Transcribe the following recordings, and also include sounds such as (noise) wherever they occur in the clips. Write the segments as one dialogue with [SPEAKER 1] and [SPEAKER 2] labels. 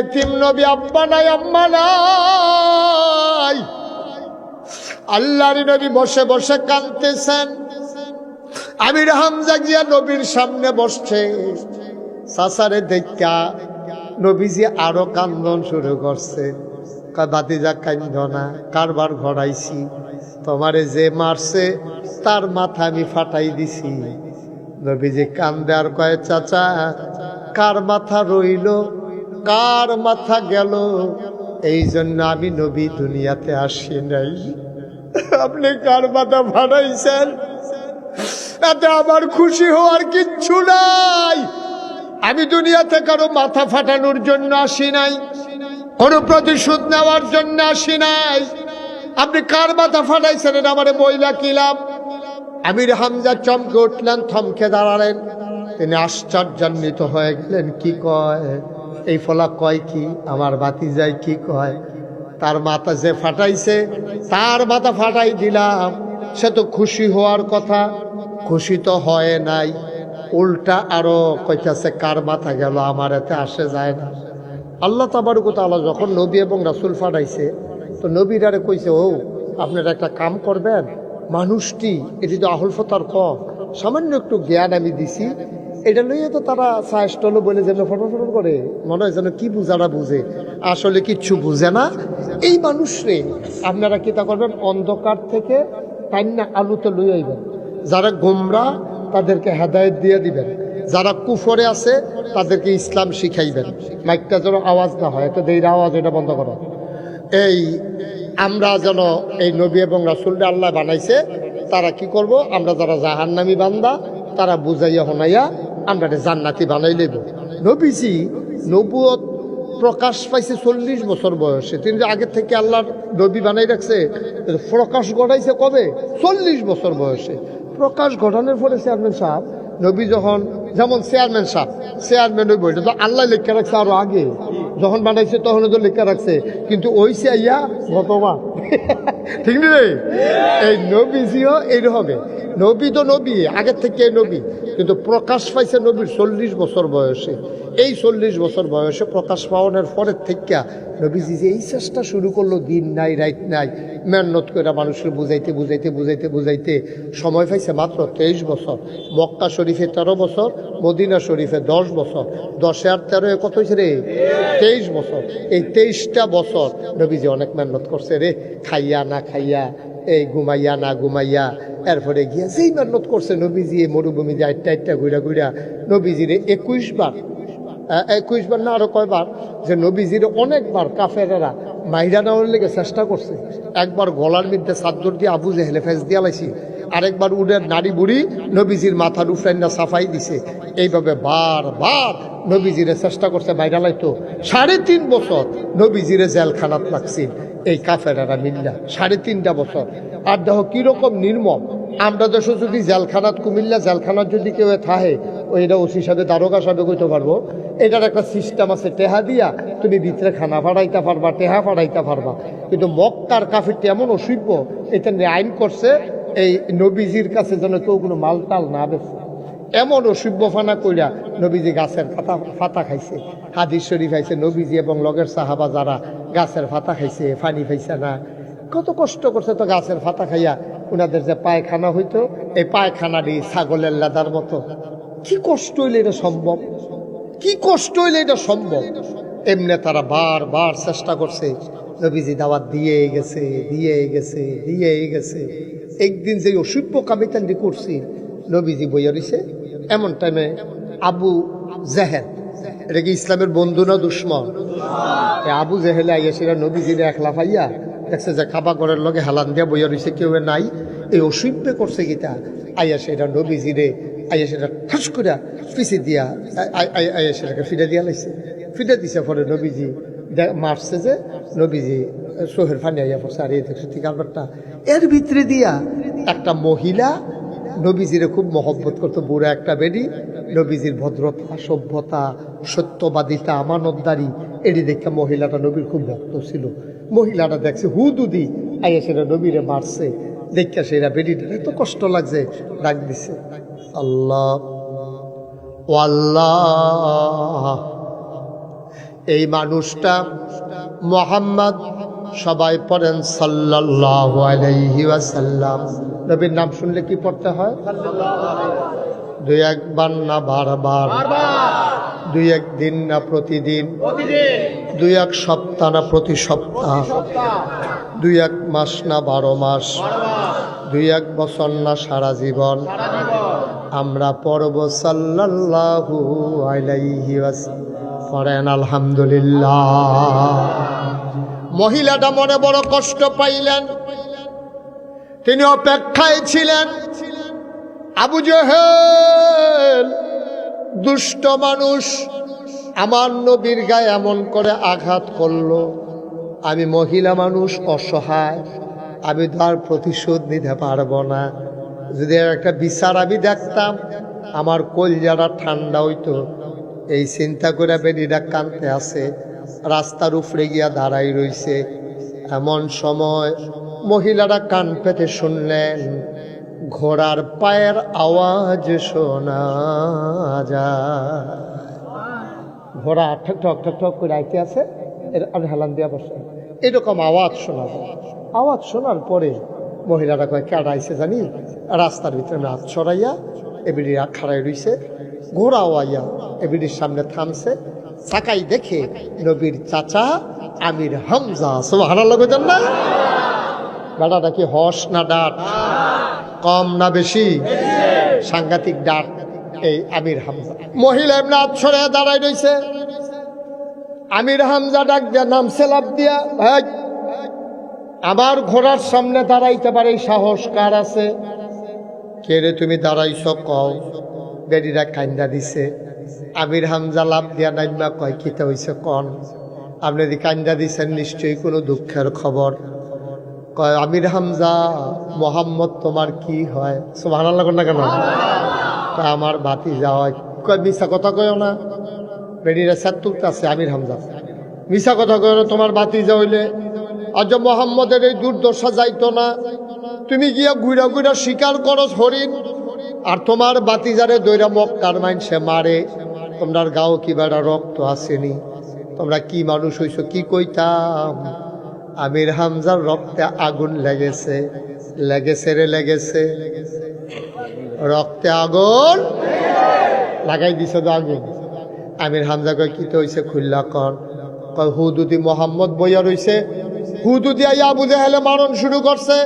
[SPEAKER 1] এতিম নবী বসে বসে কাঁদতেছেন। আমির হামজা গিয়া নবীর সামনে বসছে। সাসারে দেখা নবীজি আরও কান্দন শুরু করছে। বাতিজা কান্দ না, কারবার ঘড়াইছি। তোমারে যে মারছে, তার মাথা আমি ফাটাই দিছি। নবীজি কান্দে আর কয়, চাচা, কার মাথা রইল? কার মাথা গেল? এই জন্য আমি নবী দুনিয়াতে আসি নাই। আপনি কার মাথা ফাটাইছেন? এতে আমার খুশি হওয়ার কিচ্ছু নাই। আমি দুনিয়াতে কারও মাথা ফাটানোর জন্য আসি নাই, কোনো প্রতিশোধ নেওয়ার জন্য আসি নাই। আপনি কার মাথা ফাটাইছেন আমার বইলা কিলাম আমির হামজা চমকে উঠলেন, থমকে দাঁড়ালেন। তিনি আশ্চর্যান্বিত হয়ে গেলেন, কি কয়? এই ফলা কয় কি? আমার বাতি যায় কি কয়? তার মাথা যে ফাটাইছে, তার মাথা ফাটাই দিলাম। সে তো খুশি হওয়ার কথা। খুশি তো হয় নাই। উল্টা আরও কইতাছে, কার মাথা গেল? আমার এতে আসে যায় না। আল্লাহ তাবারুকতালা যখন নবী এবং রাসুল ফাটাইছে, তো নবীরারে কইছে, ও, আপনারা একটা কাম করবেন? মানুষটি, এটি তো আহুল ফতার সামান্য একটু জ্ঞান আমি দিছি এটা লইয়ে তো তারা সায়স্টল বলে যেন ফটো ফটো করে। মনে হয় যেন কি বুঝারা বুঝে। আসলে কিচ্ছু বুঝে না। এই মানুষরে আপনারা কি তা করবেন? অন্ধকার থেকে টাইনা আলুতে লই আইবেন। যারা গোমরা, তাদেরকে হেদায়েত দিয়ে দিবেন। যারা কুফরে আছে, তাদেরকে ইসলাম শিখাইবেন। মাইকটা যেন আওয়াজ না হয়, এত দেরি আওয়াজ, এটা বন্ধ করো। এই আমরা যেন এই নবী এবং রাসুলটা আল্লাহ বানাইছে, তারা কি করব? আমরা যারা জাহান্নামি বান্দা, তারা বুঝাইয়া হনাইয়া আমরা জান্নাতি বানাই লইব নবীজি নবুয়ত প্রকাশ পাইছে চল্লিশ বছর বয়সে। তিনি আগের থেকে আল্লাহর নবী বানাই রাখছে প্রকাশ ঘটাইছে কবে? চল্লিশ বছর বয়সে। প্রকাশ ঘটানোর পরে চেয়ারম্যান সাহেব, নবী যখন, যেমন চেয়ারম্যান সাহেব, চেয়ারম্যান ওই বইটা তো আল্লাহ লেখা রাখছে আরও আগে। যখন বানাইছে তখন তো লেখা রাখছে। কিন্তু ওই সে আইয়া গতবার ঠিক নেই এই নবীজিও হবে। নবী তো নবী, আগের থেকে নবী। কিন্তু প্রকাশ পাইছে নবীর চল্লিশ বছর বয়সে। এই চল্লিশ বছর বয়সে প্রকাশ পাওয়ানোর পরের থেকে নবীজি যে এই চেষ্টা শুরু করল, দিন নাই রাইট নাই, মেহনত করে মানুষের বুঝাইতে বুঝাইতে বুঝাইতে বুঝাইতে সময় পাইছে মাত্র তেইশ বছর। মক্কা শরীফে তেরো বছর, মদিনা শরীফে দশ বছর। দশে আর তেরো কত হয়েছে রে? তেইশ বছর। এই তেইশটা বছর নবীজি অনেক মেহনত করছে রে। খাইয়া না খাইয়া, এই ঘুমাইয়া না ঘুমাইয়া, এরপরে গিয়া যেই মেহনত করছে নবীজি, এই মরুভূমিতে আটটা আটটা ঘুরা ঘুরা নবীজিরে একুশ বার একুশ বার না আরও কয়বার যে নবীজির অনেকবার কাফেরেরা মাইরা নেওয়ার লেগে চেষ্টা করছে। একবার গলার মধ্যে চাদর দিয়ে আবু জেহেলে ফেস দিয়া লাইছি, আরেকবার উডের নারী বুড়ি নবীজির মাথার উফরাইনা সাফাই দিছে। এইভাবে বার বার নবীজিরে চেষ্টা করছে বাইরা লাইতো। সাড়ে তিন বছর নবীজিরে জেলখানাত লাগছিল এই কাফেরারা মিল্লা। সাড়ে তিনটা বছর। আর দেখো কীরকম নির্মম। আমরা দেশে যদি জেলখানাত কুমিল্লা, জেলখানাত যদি কেউ থাহে ওইটা ওসি সাথে দারোগা সাথে কইতে পারব। এটার একটা সিস্টেম আছে, টেহা দিয়া তুমি ভিতরে খানা ফাড়াইতে পারবা, টেহা ফাড়াইতে পারবা। কিন্তু মক্কার কাফিরটি এমন অসভ্য, এটা নিয়ে আইন করছে, এই নবীজির কাছে যেন কেউ কোনো মালটাল না বেছে এমন অসভ্য ফানা কইরা নবীজি গাছের ফাতা ফাতা খাইছে। হাদিস শরীফ খাইছে নবীজি এবং লগের সাহাবা যারা গাছের ফাতা খাইছে ফানি খাইছে না। কত কষ্ট করছে তো গাছের ফাতা খাইয়া। ওনাদের যে পায়খানা হইতো, এই পায়খানাটি ছাগলের লেদার মতো। কি কষ্ট হইলে এটা সম্ভব? কি কষ্ট হইলে এটা সম্ভব? এমনি তারা বার বার চেষ্টা করছে, নবীজি দাওয়াত দিয়ে গেছে দিয়ে গেছে দিয়ে গেছে। একদিন যে অসভ্য কামিতান্ডি করছি, নবীজি বইয়া রইছে এমন টাইমে আবু জেহেল, এটা কি ইসলামের বন্ধু না দুশ্মন? আবু জেহেলে আইয়া সেটা নবীজিরে একলা পাইয়া দেখছে যে খাবা ঘরের লগে হেলান দিয়া বইয়া রইছে কেউ নাই। এই অসভ্য করছে গীতা আইয়া সেটা নবীজিরে আইয়া সেটা ঠাস করে পিছিয়ে দিয়া, আই- আই- আইয়া সেটাকে ফিরে দিয়া লাইছে। ফিরে দিছে পরে নবীজি মারছে যে নবীজি সোহের ফানি আইয়া পড়ছে, আর ঠিক ব্যাপারটা এর ভিতরে দিয়া একটা মহিলা নবীজিরে খুব মহব্বত করতো, বুড়া একটা বেডি, নবীজির ভদ্রতা, সভ্যতা, সত্যবাদিতা, আমানতদারি এটি দেখে মহিলাটা নবীর খুব ভক্ত ছিল। মহিলাটা দেখছে, হু, দুদি আইয়া সেটা নবীরে মারছে দেখে সেটা বেডিটা এত কষ্ট লাগছে, ডাক দিছে। আল্লাহ, ও আল্লাহ। এই মানুষটা মোহাম্মদ, সবাই পড়েন ওয়াসাল্লাম। নবীর নাম শুনলে কি পড়তে হয়? দুই একবার না বারবার। দুই এক দিন না প্রতিদিন। দুই এক সপ্তাহ না প্রতি সপ্তাহ। দুই এক মাস না বারো মাস। দুই এক বছর না সারা জীবন। আমরা পড়ব সাল্লাল্লাহু আলাইহি পড়েন, আলহামদুলিল্লাহ। মহিলাটা মনে বড় কষ্ট পাইলেন। তিনি অপেক্ষায় ছিলেন। আবু জহেল, দুষ্ট মানুষ, আমার নবীর গায়ে এমন করে আঘাত করল। আমি মহিলা মানুষ, অসহায়। আমি তার প্রতিশোধ নিতে পারব না। যদি একটা বিচার আমি দেখতাম, আমার কলজারা ঠান্ডা হইতো। এই চিন্তা করে বেডিটা কানতে আছে, রাস্তার উপরে গিয়া দাঁড়াই রইছে। এমন সময় মহিলারা কান পেতে শুনলেন, ঘোড়ার পায়ের আওয়াজ শোনা যায়। ঘোড়া ঠক ঠক ঠক ঠক করে আইতে আছে, এর আর হেলান দিয়া বসে। এরকম আওয়াজ শোনা যায়। আওয়াজ শোনার পরে মহিলারা কয় কেডা আইছে জানি? রাস্তার ভিতরে হাত ছড়াইয়া এবিডি খাড়াই রইছে ঘোড়া আইয়া এবিডির সামনে থামছে। চাকাই দেখে নবীর চাচা আমির হামজা সোহানা লগেছেন না? বেটাটা কি হস না ডাট? কম না বেশি? সাংঘাতিক ডাক এই আমির হামজা। মহিলা এমনি আচ্ছরে দাঁড়াই রয়েছে আমির হামজা ডাক দিয়া নাম সেলাপ দিয়া, ভাই আমার ঘোড়ার সামনে দাঁড়াইতে পারে সাহস কার আছে? কে রে তুমি দাঁড়াইছ কও? বেডিরা কান্দা দিছে। আমির হামজা লাভ দিয়া নাইমা কয়, কিতে হইছে কন? আপনি যদি কান্দা দিছেন, নিশ্চয়ই কোনো দুঃখের খবর। কয়, আমির হামজা, মোহাম্মদ, তোমার কি হয়? লাগো না কেন? আমার বাতি যাওয়ায় কয় মিশা কথা কয় না? বেডিরা স্যার তুলতেছে আমির হামজা। মিশা কথা কয় তোমার বাতি যাইলে আজ মোহাম্মদের এই দুর্দশা যাইতো না। তুমি গিয়া ঘুরা ঘুরা শিকার করো হরিণ। আর তোমার বাতিজারে দৈরা মক্কার মাইনসে মারে। তোমরার গাও কি বেড়া রক্ত আসেনি। তোমরা কি মানুষ হইছো, কি কইতাম? আমির হামজার রক্তে আগুন লেগেছে। লেগেছে রে লেগেছে। রক্তে আগুন? লাগাই দিছ তো আগুন। আমির হামজা কয়, কি তো হইছে খুল্লা কর? কয়, হুদুদি মোহাম্মদ বইয়া রইছে। হুদুদি আই আবু জাহেলে মারণ শুরু করছে।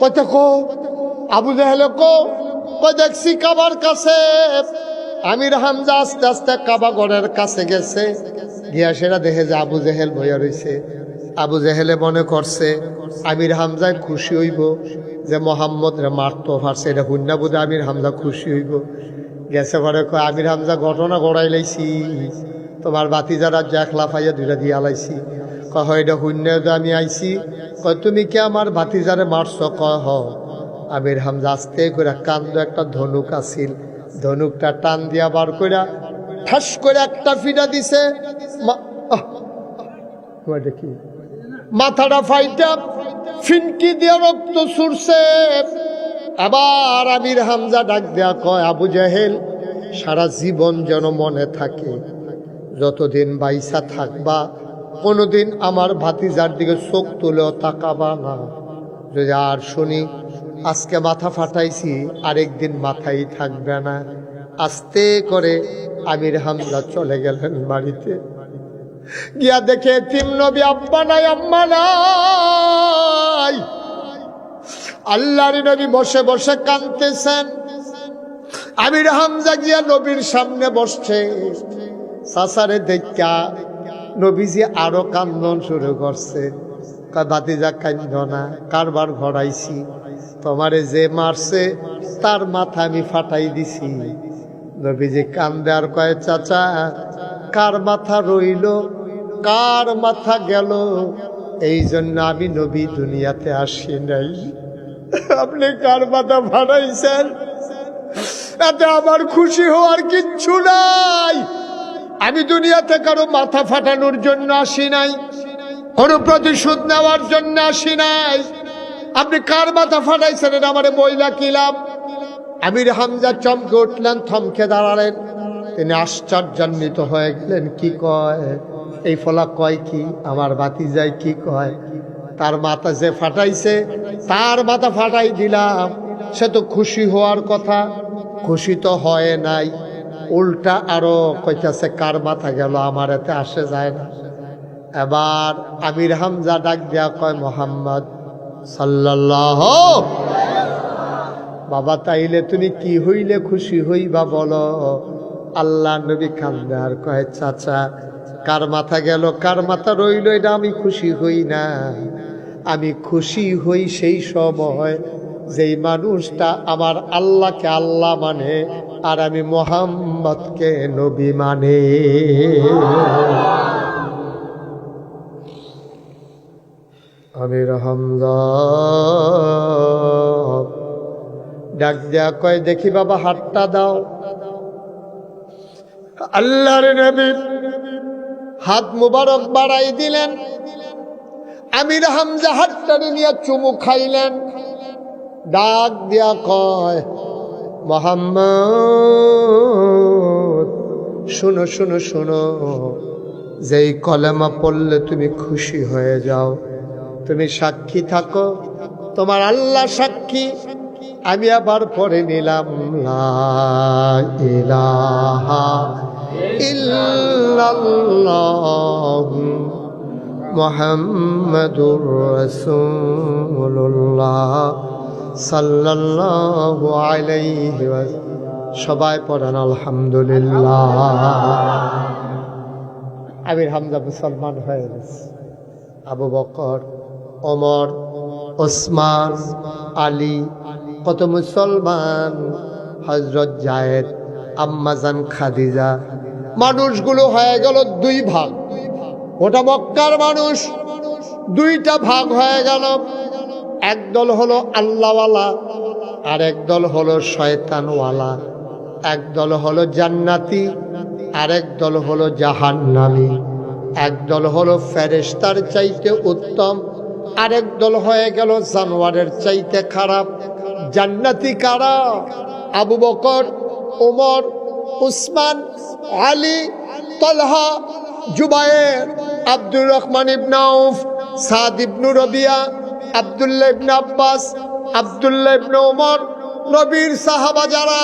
[SPEAKER 1] কইতে কো, আবু জাহেলে কো কয় দেখছি কাবার কাছে। আমির হামজা আস্তে আস্তে কাবা গড়ের কাছে গেছে। গিয়া সেটা দেখে যে আবু জেহেল বইয়া রইছে। আবু জেহেলে মনে করছে, আমির হামজায় খুশি হইব যে মোহাম্মদ রে মারতো পারছে এটা হুন্না বোধে আমির হামজা খুশি হইব। গেছে ঘরে কয়, আমির হামজা ঘটনা গড়াই লাইছি তোমার বাতি যারা জ্যাক লাফাইয়া দুইটা দিয়ে আলাইছি কয় হয় এটা শূন্য আমি আইছি, কয়, তুমি কি আমার ভাতিজারে মারছ? হ আমির হামজা আস্তে করে কান্দ একটা ধনুক আছিল। ধনুকটা টান দিয়া বার কইরা ঠাস করে একটা ফিটা দিছে। কি মাথাটা ফাইটা, ফিনকি দিয়ে রক্ত ছুটছে আবার আমির হামজা ডাক দেয়া কয়, আবু জাহেল, সারা জীবন যেন মনে থাকে, যতদিন বাইসা থাকবা কোনোদিন আমার ভাতিজার দিকে চোখ তুলেও তাকাবা না। যদি আর শুনি, আজকে মাথা ফাটাইছি, আরেকদিন মাথাই থাকবে না। আস্তে করে আমির হামজা চলে গেলেন বাড়িতে। গিয়া দেখে তিম নবী, আব্বা নাই, আম্মা নাই। আল্লাহর নবী বসে বসে কাঁদতেছেন। আমির হামজা গিয়া নবীর সামনে বসছে। সাসারে দেখা নবীজি আরও কান্দন শুরু করছে। বাতিজা কান্দ না, কারবার ঘড়াইছি। তোমারে যে মারছে, তার মাথা আমি ফাটাই দিছি। নবীজি কান্দে আর কয়, চাচা, কার মাথা রইল, কার মাথা গেল? এই জন্য আমি নবী দুনিয়াতে আসি নাই। (laughs) আপনি কার মাথা ফাটাইছেন? এতে আমার খুশি হওয়ার কিচ্ছু নাই। আমি দুনিয়াতে কারও মাথা ফাটানোর জন্য আসি নাই, কোনো প্রতিশোধ নেওয়ার জন্য আসি নাই। আপনি কার মাথা ফাটাইছেন আমার বইলা কিলাম আমির হামজা চমকে উঠলেন, থমকে দাঁড়ালেন। তিনি আশ্চর্যান্বিত হয়ে গেলেন, কি কয়? এই ফলা কয় কি? আমার বাতি যায় কি কয়? তার মাথা যে ফাটাইছে, তার মাথা ফাটাই দিলাম। সে তো খুশি হওয়ার কথা। খুশি তো হয় নাই। উল্টা আরও কইতাছে, কার মাথা গেল? আমার এতে আসে যায় না। এবার আমির হামজা ডাক দেয়া কয়, মোহাম্মদ সাল্লাল্লাহ বাবা, তাইলে তুমি কি হইলে খুশি হইবা বলো? আল্লাহ নবী কান্দে আর কয়, চাচা, কার মাথা গেল? কার মাথা রইল? এটা আমি খুশি হই না। আমি খুশি হই সেই সময় যেই মানুষটা আমার আল্লাহকে আল্লাহ মানে আর আমি মোহাম্মদকে নবী মানে। আমির হামজা ডাক দেয়া কয়, দেখি বাবা, হাতটা দাও। আল্লাহর নবী হাত মুবারক বাড়াই দিলেন। আমির হামজা হাতটারে নিয়ে চুমু খাইলেন। ডাক দিয়া কয় মোহাম্মদ, শুনো শুনো শুনো। যেই কলেমা পড়লে তুমি খুশি হয়ে যাও, তুমি সাক্ষী থাকো, তোমার আল্লাহ সাক্ষী, আমি আবার পরে নিলাম মুহাম্মাদুর রাসূলুল্লাহ। সাল্লাল্লাহু আলাইহি সবাই পড়েন, আলহামদুলিল্লাহ। আমির হামজা মুসলমান হয়ে গেছে। আবু বকর, ওমর, ওসমান, আলী, কত মুসলমান হজরত জায়েদ আম্মাজান খাদিজা। মানুষগুলো হয়ে গেল দুই ভাগ। ওটা মক্কার মানুষ দুইটা ভাগ হয়ে গেল। একদল হলো আল্লাহওয়ালা, আর একদল হলো শয়তানওয়ালা। একদল হলো জান্নাতি আরেক দল হলো জাহান্নামী। একদল হলো ফেরেস্তার চাইতে উত্তম আরেক দল হয়ে গেল জানোয়ারের চাইতে খারাপ। জান্নাতি কারা? আবু বকর ওমর উসমান, আলী, তলহা, জুবায়ের, আব্দুর রহমান ইবনাউফ সাদ ইবনু রবিয়া নবীর সাহাবা যারা,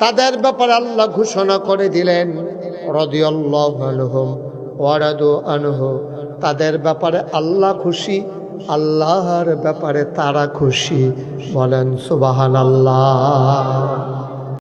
[SPEAKER 1] তাদের ব্যাপারে আল্লাহ ঘোষণা করে দিলেন তাদের ব্যাপারে আল্লাহ খুশি, আল্লাহর ব্যাপারে তারা খুশি। বলেন সুবাহান আল্লাহ